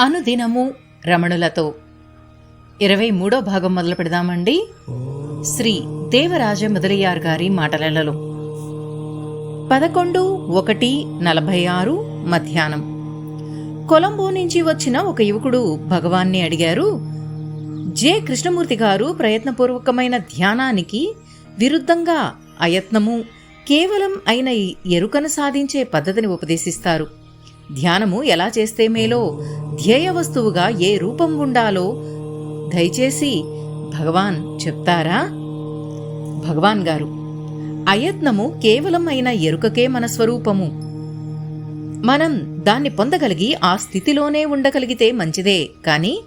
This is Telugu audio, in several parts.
అనుదినము రమణులతో. ఇరవై మూడో భాగం మొదలు పెడదామండి. శ్రీ దేవరాజ మొదలయ్యార్ గారి మాటలలో. పదకొండు ఒకటి నలభై ఆరు మధ్యాహ్నం. కొలంబో నుంచి వచ్చిన ఒక యువకుడు భగవాన్ని అడిగారు జె కృష్ణమూర్తి గారు ప్రయత్నపూర్వకమైన ధ్యానానికి విరుద్ధంగా అయత్నము కేవలం అయిన ఎరుకను సాధించే పద్ధతిని ఉపదేశిస్తారు. ధ్యానము ఎలా చేస్తే మేలో ధ్యేయ వస్తువుగా ఏ రూపం ఉండాలో దయచేసి భగవాన్ చెప్తారా? భగవాన్ గారు అయత్నము కేవలం అయిన ఎరుకకే మన స్వరూపము. మనం దాన్ని పొందగలిగి ఆ స్థితిలోనే ఉండగలిగితే మంచిదే కానీ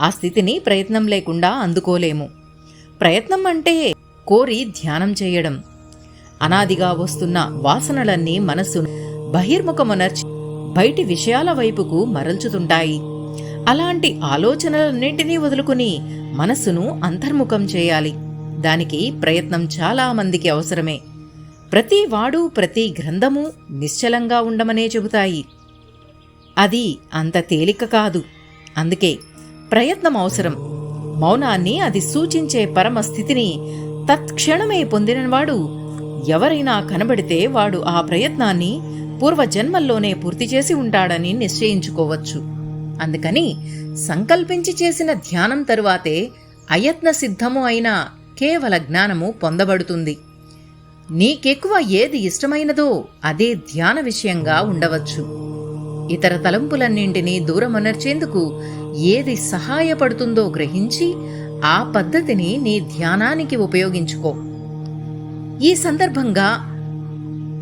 ఆ స్థితిని ప్రయత్నం లేకుండా అందుకోలేము. ప్రయత్నం అంటే కోరి ధ్యానం చేయడం. అనాదిగా వస్తున్న వాసనలన్నీ మనస్సు బహిర్ముఖమునర్చి బయటి విషయాల వైపుకు మరల్చుతుంటాయి. అలాంటి ఆలోచనలన్నింటినీ వదులుకుని మనస్సును అంతర్ముఖం చేయాలి. దానికి ప్రయత్నం చాలా మందికి అవసరమే. ప్రతి వాడు ప్రతి గ్రంథము నిశ్చలంగా ఉండమనే చెబుతాయి. అది అంత తేలిక కాదు. అందుకే ప్రయత్నం అవసరం. మౌనాన్ని అది సూచించే పరమ స్థితిని తత్క్షణమే పొందినవాడు ఎవరైనా కనబడితే వాడు ఆ ప్రయత్నాన్ని పూర్వజన్మల్లోనే పూర్తి చేసి ఉంటాడని నిశ్చయించుకోవచ్చు. అందుకని సంకల్పించి చేసిన ధ్యానం తరువాతే అయత్న సిద్ధము అయిన కేవల జ్ఞానము పొందబడుతుంది. నీకెక్కువ ఏది ఇష్టమైనదో అదే ధ్యాన విషయంగా ఉండవచ్చు. ఇతర తలంపులన్నింటినీ దూరమనర్చేందుకు ఏది సహాయపడుతుందో గ్రహించి ఆ పద్ధతిని నీ ధ్యానానికి ఉపయోగించుకో. ఈ సందర్భంగా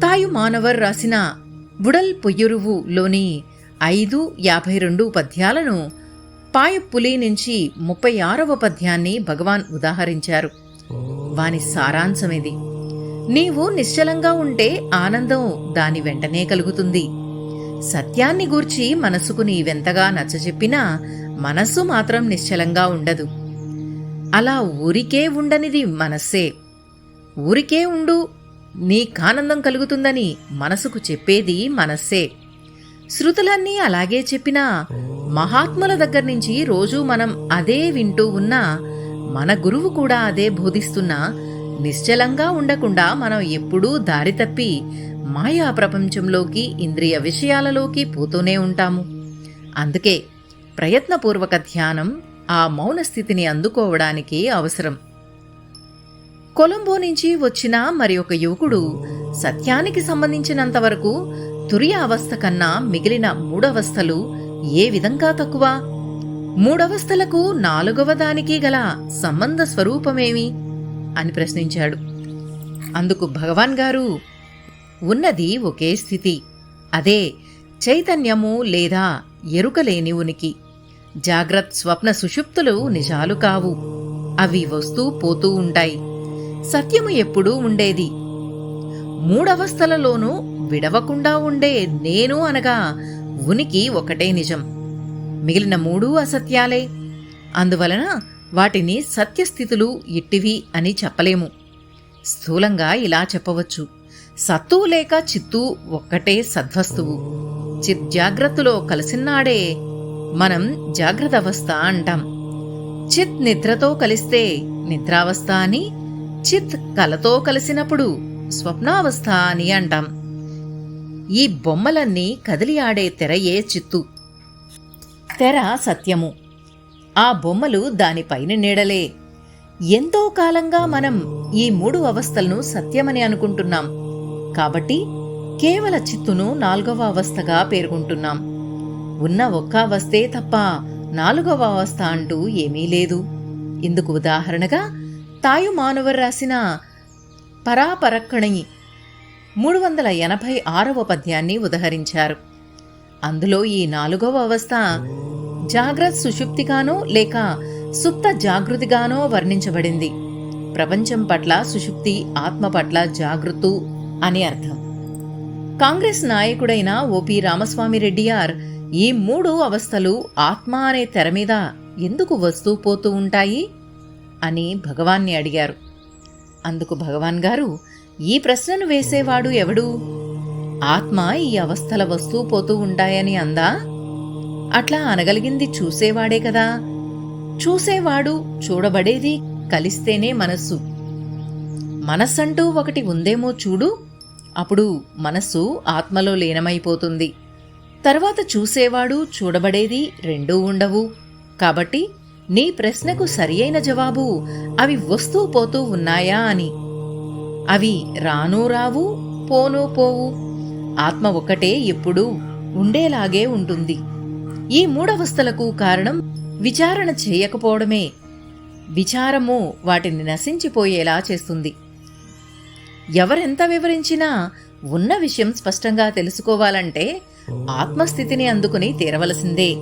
తాయు మానవర్ రాసిన బుడల్ పొయ్యురువులోని ఐదు యాభై రెండు పద్యాలను పాయపులి నుంచి ముప్పై ఆరవ పద్యాన్ని భగవాన్ ఉదాహరించారు. వాని సారాంశమిది? నీవు నిశ్చలంగా ఉంటే ఆనందం దాని వెంటనే కలుగుతుంది. సత్యాన్ని గూర్చి మనసుకు నీవెంతగా నచ్చజెప్పినా మనస్సు మాత్రం నిశ్చలంగా ఉండదు. అలా ఊరికే ఉండనిది మనస్సే. ఊరికే ఉండు నీకానందం కలుగుతుందని మనసుకు చెప్పేది మనస్సే. శృతులన్నీ అలాగే చెప్పినా మహాత్ముల దగ్గర నుంచి రోజూ మనం అదే వింటూ ఉన్నా మన గురువు కూడా అదే బోధిస్తున్నా నిశ్చలంగా ఉండకుండా మనం ఎప్పుడూ దారి తప్పి మాయా ప్రపంచంలోకి ఇంద్రియ విషయాలలోకి పోతూనే ఉంటాము. అందుకే ప్రయత్నపూర్వక ధ్యానం ఆ మౌన స్థితిని అందుకోవడానికి అవసరం. కొలంబో నుంచి వచ్చిన మరి ఒక యువకుడు సత్యానికి సంబంధించినంతవరకు తురియ అవస్థ కన్నా మిగిలిన మూడవస్థలు ఏ విధంగా తక్కువ? మూడవస్థలకు నాలుగవ దానికి గల సంబంధ స్వరూపమేమి? అని ప్రశ్నించాడు. అందుకు భగవాన్ గారు ఉన్నది ఒకే స్థితి. అదే చైతన్యము లేదా ఎరుకలేని ఉనికి. జాగ్రత్త స్వప్న సుషుప్తులు నిజాలు కావు. అవి వస్తూ పోతూ ఉంటాయి. సత్యము ఎప్పుడూ ఉండేది. మూడవస్థలలోనూ విడవకుండా ఉండే నేను అనగా ఉనికి ఒకటే నిజం. మిగిలిన మూడు అసత్యాలే. అందువలన వాటిని సత్యస్థితులు ఇట్టివి అని చెప్పలేము. స్థూలంగా ఇలా చెప్పవచ్చు. సత్తు లేక చిత్తు ఒక్కటే సద్వస్తువు. చిత్ జాగ్రత్తలో కలిసినాడే మనం జాగ్రత్త అవస్థ అంటాం. చిత్ నిద్రతో కలిస్తే నిద్రావస్థ అని చిత్ కలతో కలిసినప్పుడు స్వప్నావస్థ అని అంటాం. ఈ బొమ్మలన్నీ కదిలి ఆడే తెరయే చిత్తు. తెర సత్యము. ఆ బొమ్మలు దానిపైన నీడలే. ఎంతో కాలంగా మనం ఈ మూడు అవస్థలను సత్యమని అనుకుంటున్నాం. కాబట్టి కేవల చిత్తును నాలుగవ అవస్థగా పేర్కొంటున్నాం. ఉన్న ఒక్క అవస్థే తప్ప నాలుగవ అవస్థ అంటూ ఏమీ లేదు. ఇందుకు ఉదాహరణగా తాయు మానవర్ రాసిన పరాపరక్కణి మూడు వందల ఎనభై ఆరవ పద్యాన్ని ఉదహరించారు. అందులో ఈ నాలుగవ అవస్థ జాగ్రత్త సుషుప్తిగానో లేక సుప్త జాగృతిగానో వర్ణించబడింది. ప్రపంచం పట్ల సుషుప్తి ఆత్మ పట్ల జాగృతు అని అర్థం. కాంగ్రెస్ నాయకుడైన ఓపి రామస్వామి రెడ్డియార్ ఈ మూడు అవస్థలు ఆత్మ అనే తెర మీద ఎందుకు వస్తూ పోతూ ఉంటాయి? అని భగవాన్ని అడిగారు. అందుకు భగవాన్ గారు ఈ ప్రశ్నను వేసేవాడు ఎవడు? ఆత్మ ఈ అవస్థల వస్తూ పోతూ ఉంటాయని అందా? అట్లా అనగలిగింది చూసేవాడే కదా. చూసేవాడు చూడబడేది కలిస్తేనే మనస్సు. మనస్సంటూ ఒకటి ఉందేమో చూడు. అప్పుడు మనస్సు ఆత్మలో లీనమైపోతుంది. తర్వాత చూసేవాడు చూడబడేది రెండూ ఉండవు. కాబట్టి నీ ప్రశ్నకు సరియైన జవాబు. అవి వస్తూ పోతూ ఉన్నాయా అని. అవి రాను రావు పోను పోవు. ఆత్మ ఒక్కటే ఎప్పుడూ ఉండేలాగే ఉంటుంది. ఈ మూడవస్థలకు కారణం విచారణ చేయకపోవడమే. విచారము వాటిని నశించిపోయేలా చేస్తుంది. ఎవరెంత వివరించినా ఉన్న విషయం స్పష్టంగా తెలుసుకోవాలంటే ఆత్మస్థితిని అందుకుని తీరవలసిందే.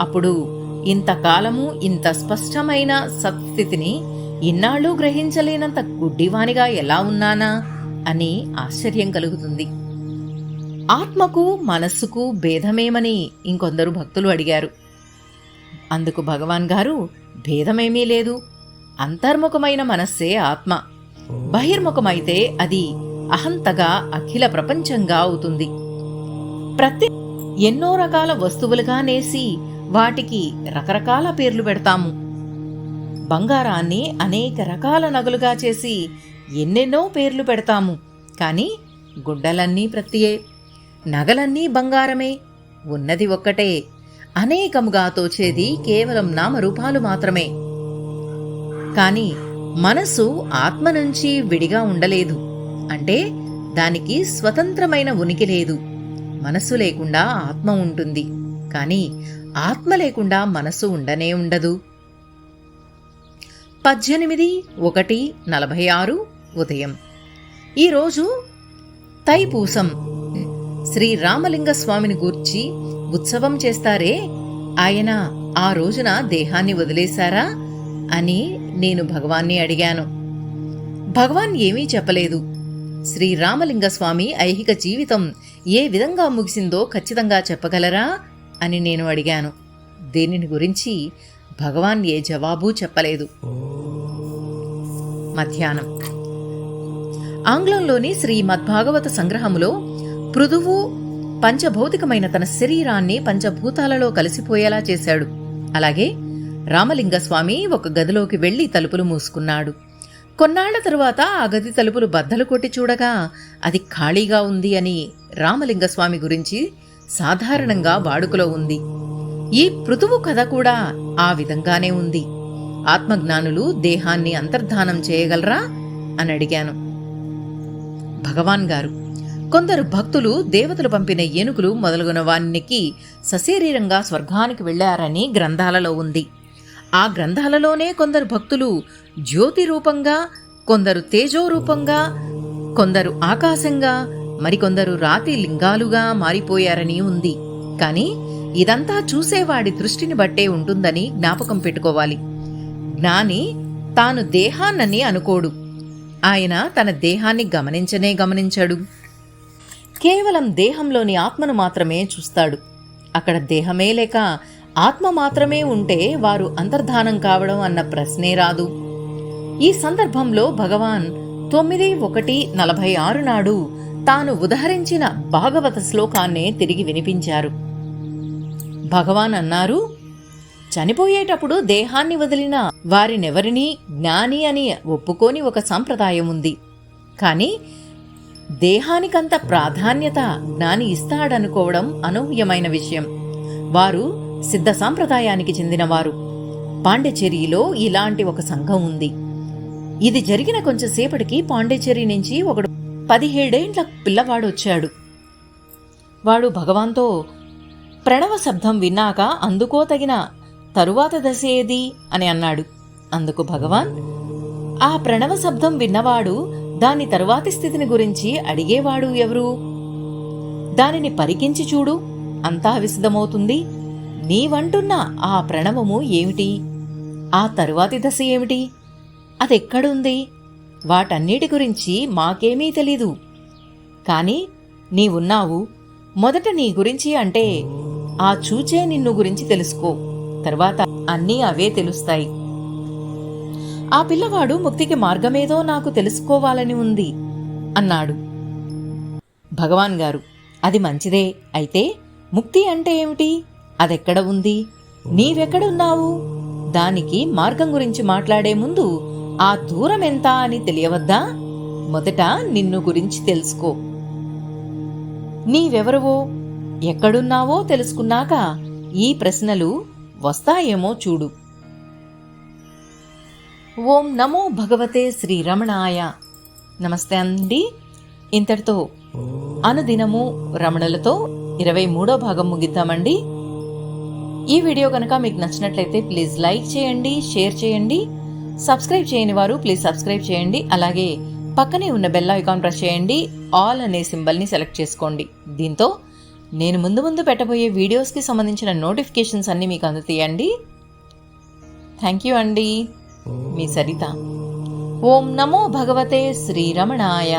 అప్పుడు ఇంతకాలము ఇంత స్పష్టమైన సత్స్థితిని ఇన్నాళ్ళు గ్రహించలేనంత గుడ్డివానిగా ఎలా ఉన్నానా అని ఆశ్చర్యం కలుగుతుంది. ఆత్మకు మనస్సుకు భేదమేమని ఇంకొందరు భక్తులు అడిగారు. అందుకు భగవాన్ గారు భేదమేమీ లేదు. అంతర్ముఖమైన మనస్సే ఆత్మ. బహిర్ముఖమైతే అది అహంతగా అఖిల ప్రపంచంగా అవుతుంది. ప్రతి ఎన్నో రకాల వస్తువులుగా నేసి వాటికి రకరకాల పేర్లు పెడతాము. బంగారాన్ని అనేక రకాల నగలుగా చేసి ఎన్నెన్నో పేర్లు పెడతాము. కానీ గుడ్డలన్నీ ప్రత్యే నగలన్నీ బంగారమే. ఉన్నది ఒక్కటే. అనేకముగా తోచేది కేవలం నామరూపాలు మాత్రమే. కాని మనసు ఆత్మ నుంచి విడిగా ఉండలేదు. అంటే దానికి స్వతంత్రమైన ఉనికి లేదు. మనస్సు లేకుండా ఆత్మ ఉంటుంది. కానీ ఆత్మ లేకుండా మనసు ఉండనే ఉండదు. పద్దెనిమిది ఒకటి నలభై ఆరు ఉదయం. ఈరోజు తైపూసం శ్రీ రామలింగ స్వామిని గూర్చి ఉత్సవం చేస్తారే? ఆయన ఆ రోజున దేహాన్ని వదిలేశారా? అని నేను భగవాన్ని అడిగాను. భగవాన్ ఏమీ చెప్పలేదు. శ్రీ రామలింగ స్వామి ఐహిక జీవితం ఏ విధంగా ముగిసిందో ఖచ్చితంగా చెప్పగలరా? అని నేను అడిగాను. దీనిని గురించి? భగవాన్ ఏ జవాబు చెప్పలేదు. మధ్యాహ్నం. ఆంగ్లంలోని శ్రీ మద్భాగవత సంగ్రహములో పృథువు పంచభౌతికమైన తన శరీరాన్ని పంచభూతాలలో కలిసిపోయేలా చేశాడు. అలాగే రామలింగస్వామి ఒక గదిలోకి వెళ్ళి తలుపులు మూసుకున్నాడు. కొన్నాళ్ళ తరువాత ఆ గది తలుపులు బద్దలు కొట్టి చూడగా అది ఖాళీగా ఉంది అని రామలింగస్వామి గురించి సాధారణంగా వాడుకలో ఉంది. ఈ పృథువు కథ కూడా ఆ విధంగానే ఉంది. ఆత్మజ్ఞానులు దేహాన్ని అంతర్ధానం చేయగలరా? అని అడిగాను. భగవాన్ గారు కొందరు భక్తులు దేవతలు పంపిన ఏనుగులు మొదలగున వానికి సశరీరంగా స్వర్గానికి వెళ్ళారని గ్రంథాలలో ఉంది. ఆ గ్రంథాలలోనే కొందరు భక్తులు జ్యోతి రూపంగా కొందరు తేజో రూపంగా కొందరు ఆకాశంగా మరికొందరు రాతి లింగాలుగా మారిపోయారని ఉంది. కానీ ఇదంతా చూసేవాడి దృష్టిని బట్టే ఉంటుందని జ్ఞాపకం పెట్టుకోవాలి. జ్ఞాని తాను దేహాన్నని అనుకోడు. ఆయన తన దేహాన్ని గమనించనే గమనించడు. కేవలం దేహంలోని ఆత్మను మాత్రమే చూస్తాడు. అక్కడ దేహమే లేక ఆత్మ మాత్రమే ఉంటే వారు అంతర్ధానం కావడం అన్న ప్రశ్నే రాదు. ఈ సందర్భంలో భగవాన్ తొమ్మిది ఒకటి నలభై ఆరు నాడు తాను ఉదహరించిన భాగవత శ్లోకాన్నే తిరిగి వినిపించారు. భగవాన్ అన్నారు చనిపోయేటప్పుడు దేహాన్ని వదిలిన వారినెవరినీ జ్ఞాని అని ఒప్పుకోని ఒక సంప్రదాయం ఉంది. కానీ దేహానికంత ప్రాధాన్యత జ్ఞాని ఇస్తాడనుకోవడం అనూహ్యమైన విషయం. వారు సిద్ధ సాంప్రదాయానికి చెందినవారు. పాండిచేరిలో ఇలాంటి ఒక సంఘం ఉంది. ఇది జరిగిన కొంచెంసేపటికి పాండిచేరి నుంచి ఒకడు పదిహేడేండ్ల పిల్లవాడు వచ్చాడు వాడు భగవాన్తో ప్రణవ శబ్దం విన్నాక అందుకో తగిన తరువాత దశ ఏది? అని అన్నాడు. అందుకు భగవాన్ ఆ ప్రణవ శబ్దం విన్నవాడు దాని తరువాతి స్థితిని గురించి అడిగేవాడు ఎవరు? దానిని పరికించి చూడు అంతా విశదమవుతుంది. నీవంటున్న ఆ ప్రణవము ఏమిటి? ఆ తరువాతి దశ ఏమిటి? అదెక్కడుంది? వాటన్నిటి గురించి మాకేమీ తెలీదు. కాని నీవున్నావు. మొదట నీ గురించి అంటే ఆ చూచే నిన్ను గురించి తెలుసుకో. తర్వాత అన్నీ అవే తెలుస్తాయి. ఆ పిల్లవాడు ముక్తికి మార్గమేదో నాకు తెలుసుకోవాలని ఉంది అన్నాడు. భగవాన్ గారు అది మంచిదే. అయితే ముక్తి అంటే ఏమిటి? అదెక్కడ ఉంది? నీవెక్కడున్నావు? దానికి మార్గం గురించి మాట్లాడే ముందు ఆ దూరం ఎంత అని తెలియవద్దా? మొదట నిన్ను గురించి తెలుసుకో. నీవెవరువో ఎక్కడున్నావో తెలుసుకున్నాక ఈ ప్రశ్నలు వస్తాయేమో చూడు. ఓం నమో భగవతే శ్రీరమణాయ. నమస్తే అండి. ఇంతటితో అనుదినము రమణలతో ఇరవై మూడో భాగం ముగిద్దామండి. ఈ వీడియో కనుక మీకు నచ్చినట్లయితే ప్లీజ్ లైక్ చేయండి షేర్ చేయండి. సబ్స్క్రైబ్ చేయని వారు ప్లీజ్ సబ్స్క్రైబ్ చేయండి. అలాగే పక్కనే ఉన్న బెల్ ఐకాన్ ప్రెస్ చేయండి. ఆల్ అనే సింబల్ని సెలెక్ట్ చేసుకోండి. దీంతో నేను ముందు ముందు పెట్టబోయే వీడియోస్కి సంబంధించిన నోటిఫికేషన్స్ అన్నీ మీకు అందుతాయండి థ్యాంక్ యూ అండి. మీ సరిత. ఓం నమో భగవతే శ్రీరమణాయ